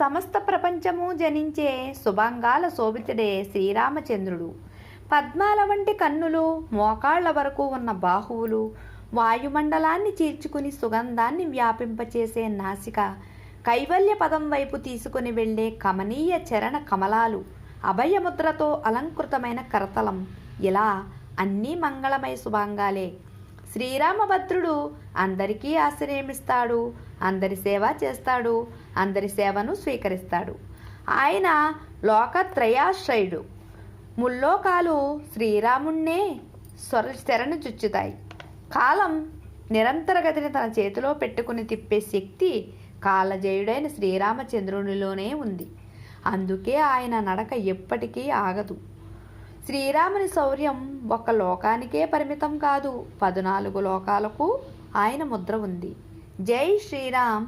సమస్త ప్రపంచము జనించే శుభంగాల శోభితుడే శ్రీరామచంద్రుడు. పద్మాల వంటి కన్నులు మోకాళ్ళ వరకు ఉన్న బాహువులు వాయుమండలాన్ని చీల్చుకుని సుగంధాన్ని వ్యాపింపచేసే నాసిక కైవల్య పదం వైపు తీసుకుని వెళ్ళే కమనీయ చరణ కమలాలు అభయముద్రతో అలంకృతమైన కరతలం. ఇలా అన్నీ మంగళమయ శుభాంగాలే. శ్రీరామభద్రుడు అందరికీ ఆశ్రయమిస్తాడు అందరి సేవ చేస్తాడు అందరి సేవను స్వీకరిస్తాడు. ఆయన లోకత్రయాశ్రయుడు. ముల్లోకాలు శ్రీరాముణ్ణే స్వర శరణు చుచ్చుతాయి. కాలం నిరంతరగతిని తన చేతిలో పెట్టుకుని తిప్పే శక్తి కాలజయుడైన శ్రీరామచంద్రునిలోనే ఉంది. అందుకే ఆయన నడక ఎప్పటికీ ఆగదు. శ్రీరాముని శౌర్యం ఒక లోకానికే పరిమితం కాదు. పద్నాలుగు లోకాలకు ఆయన ముద్ర ఉంది. జై శ్రీరామ్.